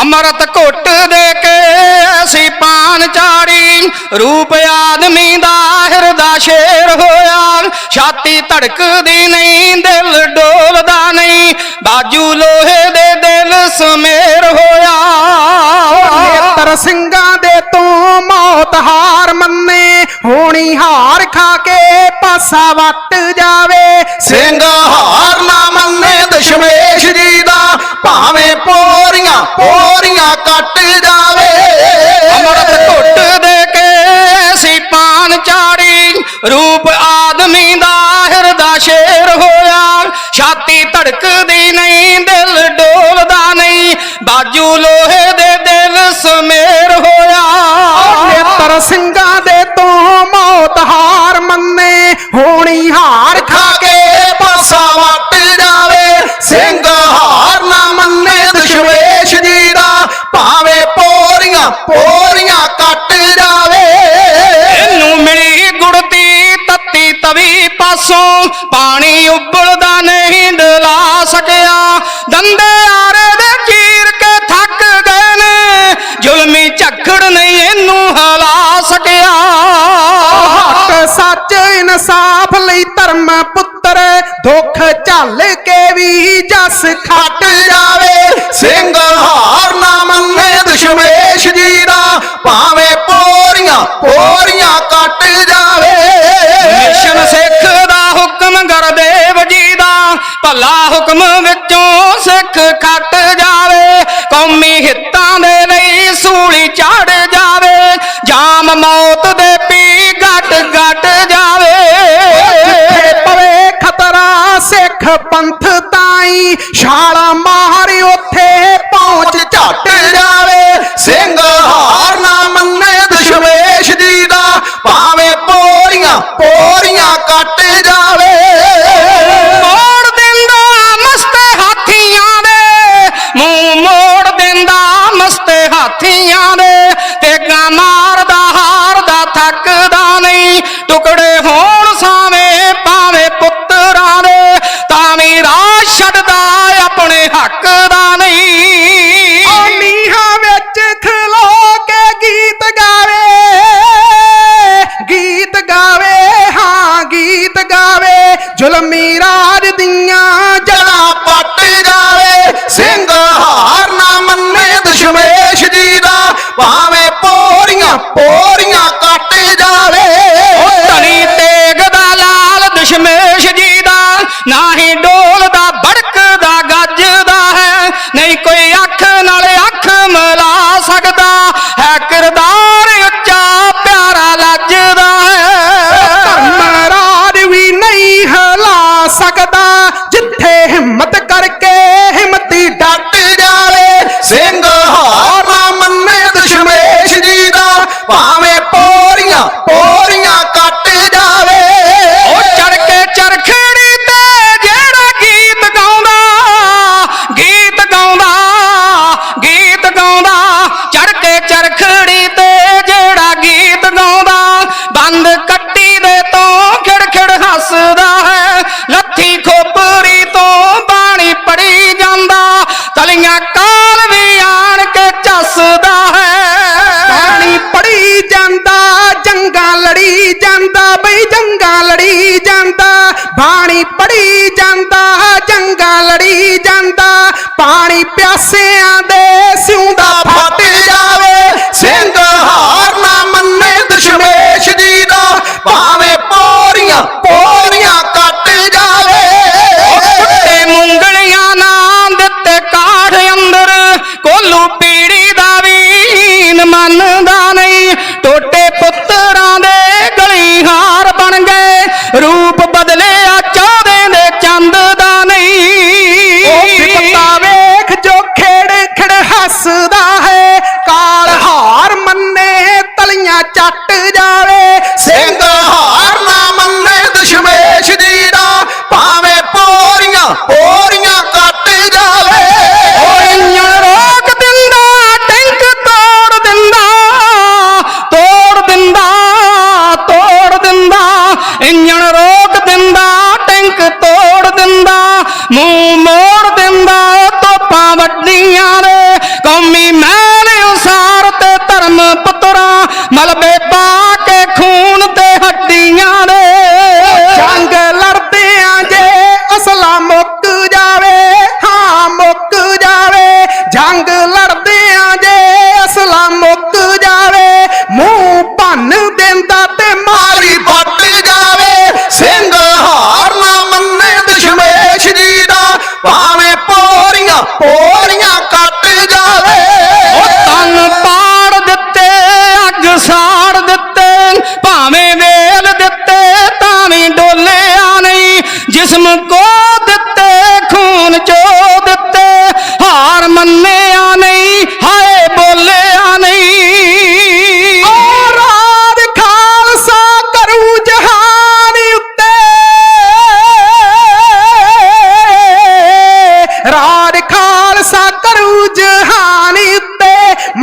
ਅੰਮ੍ਰਿਤ ਘੁੱਟ ਦੇ ਕੇ ਅਸੀਂ ਪਾਨ ਚਾੜੀ। ਰੂਪ ਆਦਮੀ ਦਾ ਹਿਰਦਾ ਸ਼ੇਰ ਹੋਇਆ। ਛਾਤੀ ਧੜਕਦੀ ਨਹੀਂ ਦਿਲ ਡੋਲਦਾ ਨਹੀਂ। ਬਾਜੂ ਲੋਹੇ ਦੇ ਦਿਲ ਸਮੇਰ ਹੋਇਆ। ਨੇਤਰ ਸਿੰਘਾਂ ਦੇ ਤੋਂ ਮੌਤ ਹਾਰ ਮੰਨੇ। ਹੋਣੀ ਹਾਰ ਖਾ ਕੇ ਪਾਸਾ ਵੱਟ ਜਾਵੇ। ਸਿੰਘ ਪੋਰੀਆਂ ਕੱਟ ਜਾਵੇ। ਅੰਮ੍ਰਿਤ ਘੁੱਟ ਦੇ ਕੇ ਅਸੀਂ ਪਾਨ ਚਾੜੀ, ਰੂਪ ਆਦਮੀ ਦਾ ਹਿਰਦਾ ਸ਼ੇਰ ਹੋਇਆ। ਛਾਤੀ ਧੜਕ ਪੋਰੀਆਂ ਕੱਟ ਜਾਵੇ। ਇਹਨੂੰ ਮਿਲੀ ਗੁੜਤੀ ਤੱਤੀ ਤਵੀ ਪਾਸੋਂ। ਪਾਣੀ ਉਬਲਦਾ ਨਹੀਂ ਡਲਾ ਸਕਿਆ। ਦੰਦੇ ਆਰੇ ਦੇ ਚੀਰ ਕੇ ਥੱਕ ਗਏ ਨੇ। ਜ਼ੁਲਮੀ ਝੱਖੜ ਨਹੀਂ ਇਹਨੂੰ ਹਲਾ ਸਕਿਆ। ਹੱਕ ਸੱਚ ਇਨਸਾਫ ਲਈ ਧਰਮ ਪੁੱਤਰ ਦੁੱਖ ਝੱਲ ਕੇ ਵੀ ਜਸ ਖੱਟ ਜਾਵੇ। ਪੋਰੀਆਂ ਕੱਟ ਜਾਵੇ। ਮਿਸ਼ਨ ਸਿੱਖ ਦਾ ਹੁਕਮ ਗੁਰਦੇਵ ਜੀ ਦਾ, ਭਲਾ ਹੁਕਮ ਵਿੱਚੋਂ ਸਿੱਖ ਖੱਟ ਟੁਕੜੇ ਹੋਣ ਸਾਵੇਂ ਪਾਵੇਂ ਪੁੱਤਰਾਂ ਦੇ, ਤਾਂ ਵੀ ਰਾਹ ਛੱਡਦਾ ਆਪਣੇ ਹੱਕ ਦਾ ਨਹੀਂ। ਨੀਹਾਂ ਵਿੱਚ ਖਲੋ ਕੇ ਗੀਤ ਗਾਵੇ ਗੀਤ ਗਾਵੇ, ਹਾਂ, ਗੀਤ ਗਾਵੇ। ਜ਼ੁਲਮੀ ਰਾਜ ਦੀਆਂ ਜੜਾ ਪੱਟ ਜਾਵੇ, ਸਿੰਘ ਹਾਰ ਨਾ ਮੰਨੇ ਦਸ਼ਮੇਸ਼ ਜੀ ਦਾ, ਭਾਵੇਂ ਪੋਰੀਆਂ ਪੋਰੀਆਂ ਸਕਦਾ? ਹੈ ਕਿਰਦਾਰ ਉੱਚਾ, ਪਿਆਰਾ ਲੱਜਦਾ ਹੈ। ਧਰਮਰਾਜ ਵੀ ਨਹੀਂ ਹਲਾ ਸਕਦਾ, ਜਿੱਥੇ ਹਿੰਮਤ ਕਰਕੇ मान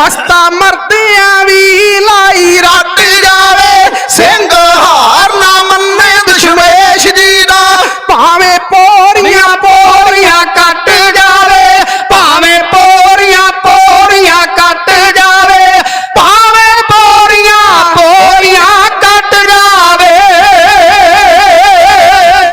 ਉੱਤੇ ਰਾਜ